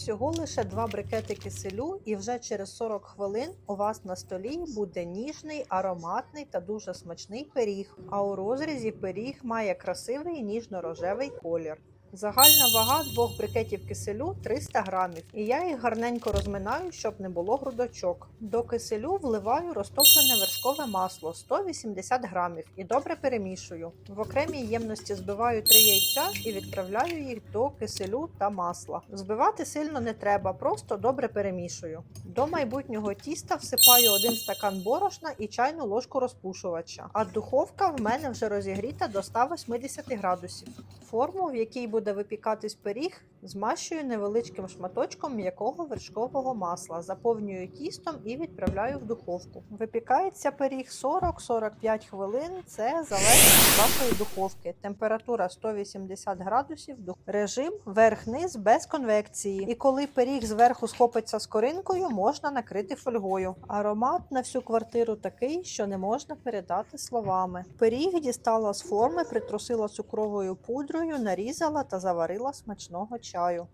Всього лише два брикети киселю, і вже через 40 хвилин у вас на столі буде ніжний, ароматний та дуже смачний пиріг. А у розрізі пиріг має красивий ніжно-рожевий колір. Загальна вага двох брикетів киселю 300 грамів, і я їх гарненько розминаю, щоб не було грудочок. До киселю вливаю розтоплене вершкове масло 180 грамів і добре перемішую. В окремій ємності збиваю 3 яйця і відправляю їх до киселю та масла. Збивати сильно не треба, просто добре перемішую. До майбутнього тіста всипаю 1 стакан борошна і чайну ложку розпушувача. А духовка в мене вже розігріта до 180 градусів. Форму, в якій буде випікатись пиріг, змащую невеличким шматочком м'якого вершкового масла, заповнюю тістом і відправляю в духовку. Випікається пиріг 40-45 хвилин. Це залежить від вашої духовки. Температура 180 градусів. Режим верх-низ без конвекції. І коли пиріг зверху схопиться з коринкою, можна накрити фольгою. Аромат на всю квартиру такий, що не можна передати словами. Пиріг дістала з форми, притрусила цукровою пудрою, нарізала та заварила смачного чаю.